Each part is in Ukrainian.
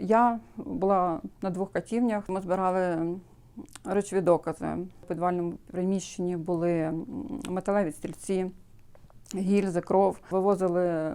Я була на двох катівнях. Ми збирали речові докази. В підвальному приміщенні були металеві стільці, гільзи, кров. Вивозили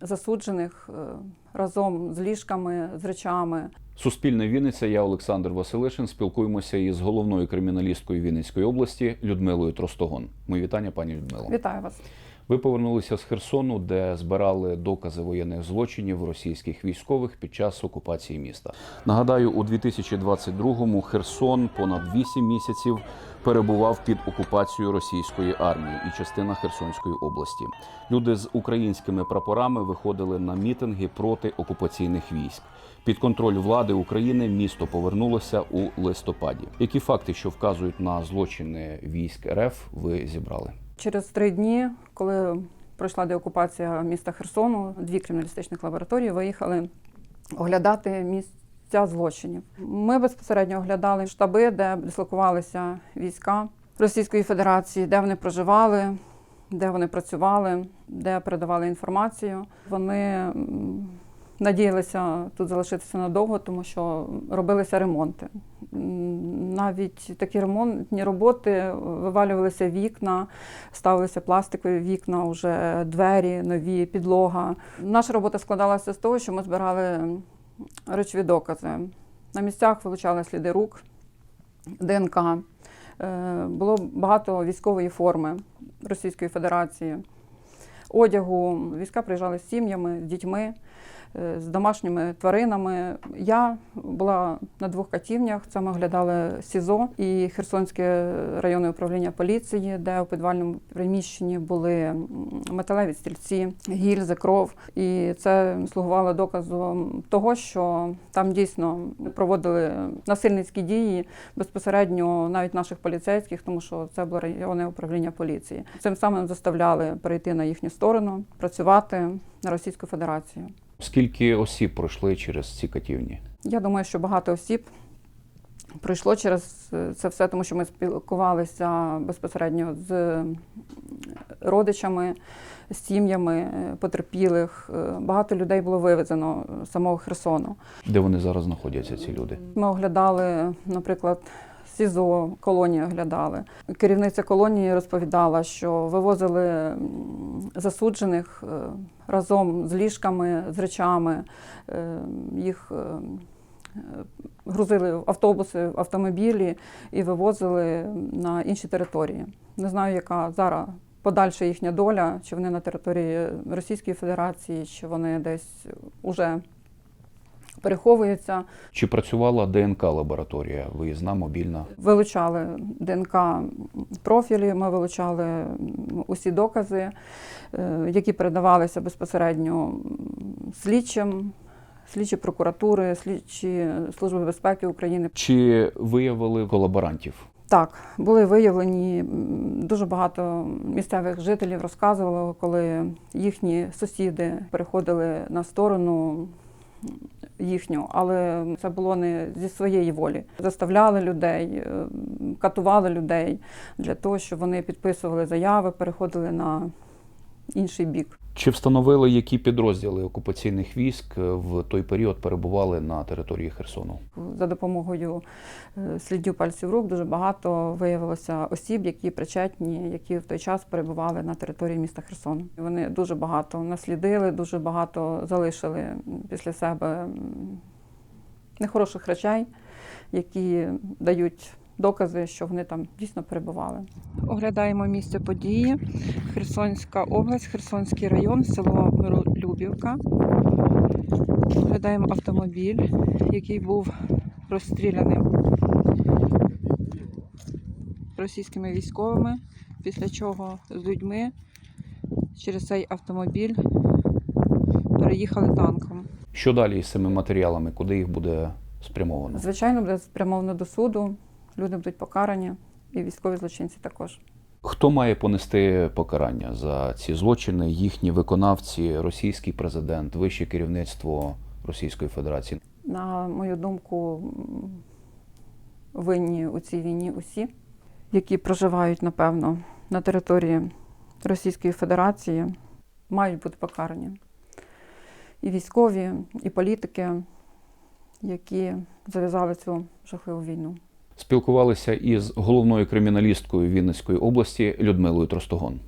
засуджених е, разом з ліжками, з речами. Суспільне Вінниця, я Олександр Василишин. Спілкуємося із головною криміналісткою Вінницької області Людмилою Тростогон. Мої вітання, пані Людмило. Вітаю вас. Ви повернулися з Херсону, де збирали докази воєнних злочинів російських військових під час окупації міста. Нагадаю, у 2022-му Херсон понад 8 місяців перебував під окупацією російської армії і частина Херсонської області. Люди з українськими прапорами виходили на мітинги проти окупаційних військ. Під контроль влади України місто повернулося у листопаді. Які факти, що вказують на злочини військ РФ, ви зібрали? Через три дні, коли пройшла деокупація міста Херсону, дві криміналістичних лабораторії виїхали оглядати місця злочинів. Ми безпосередньо оглядали штаби, де дислокувалися війська Російської Федерації, де вони проживали, де вони працювали, де передавали інформацію. Вони надіялися тут залишитися надовго, тому що робилися ремонти. Навіть такі ремонтні роботи вивалювалися вікна, ставилися пластикові вікна, вже двері, нові, підлога. Наша робота складалася з того, що ми збирали речові докази. На місцях вилучали сліди рук, ДНК. Е, Було багато військової форми Російської Федерації, одягу. Війська приїжджали з сім'ями, з дітьми, е, з домашніми тваринами. Я була на двох катівнях. Це ми оглядали СІЗО і Херсонське районне управління поліції, де у підвальному приміщенні були металеві стільці, гільзи, кров. І це слугувало доказом того, що там дійсно проводили насильницькі дії безпосередньо навіть наших поліцейських, тому що це було районне управління поліції. Цим самим заставляли перейти на їхню сторону, працювати на Російську Федерацію. Скільки осіб пройшли через ці катівні? Я думаю, що багато осіб пройшло через е, це все, тому що ми спілкувалися безпосередньо з е, родичами, з сім'ями е, потерпілих. Багато людей було вивезено з самого Херсону. Де вони зараз знаходяться, ці люди? Ми оглядали, наприклад, СІЗО, колонію оглядали. Керівниця колонії розповідала, що вивозили засуджених е, разом з ліжками, з речами. Е, Їх е, грузили в автобуси, в автомобілі і вивозили на інші території. Не знаю, яка зараз подальша їхня доля, чи вони на території Російської Федерації, чи вони десь уже переховуються. Чи працювала ДНК лабораторія, виїзна, мобільна? Вилучали ДНК профілі, ми вилучали усі докази, е, які передавалися безпосередньо слідчим, слідчі прокуратури, слідчі Служби безпеки України. Чи виявили колаборантів? Так, були виявлені дуже багато місцевих жителів розказувало, коли їхні сусіди переходили на сторону їхню, але це було не зі своєї волі. Заставляли людей, е, катували людей для того, щоб вони підписували заяви, переходили на інший бік. Чи встановили, які підрозділи окупаційних військ в той період перебували на території Херсону? За допомогою е, слідів пальців рук дуже багато виявилося осіб, які причетні, які в той час перебували на території міста Херсон. Вони дуже багато наслідили, дуже багато залишили після себе нехороших речей, які дають докази, що вони там дійсно перебували. Оглядаємо місце події. Херсонська область, Херсонський район, село Миролюбівка. Оглядаємо автомобіль, який був розстріляним російськими військовими, після чого з людьми через цей автомобіль переїхали танком. Що далі із цими матеріалами? Куди їх буде спрямовано? Звичайно, буде спрямовано до суду, люди будуть покарані, і військові злочинці також. Хто має понести покарання за ці злочини? Їхні виконавці, російський президент, вище керівництво Російської Федерації? На мою думку, винні у цій війні усі, які проживають, напевно, на території Російської Федерації, мають бути покарані. І військові, і політики, які зав'язали цю жахливу війну. Спілкувалися із головною криміналісткою Вінницької області Людмилою Тростогон.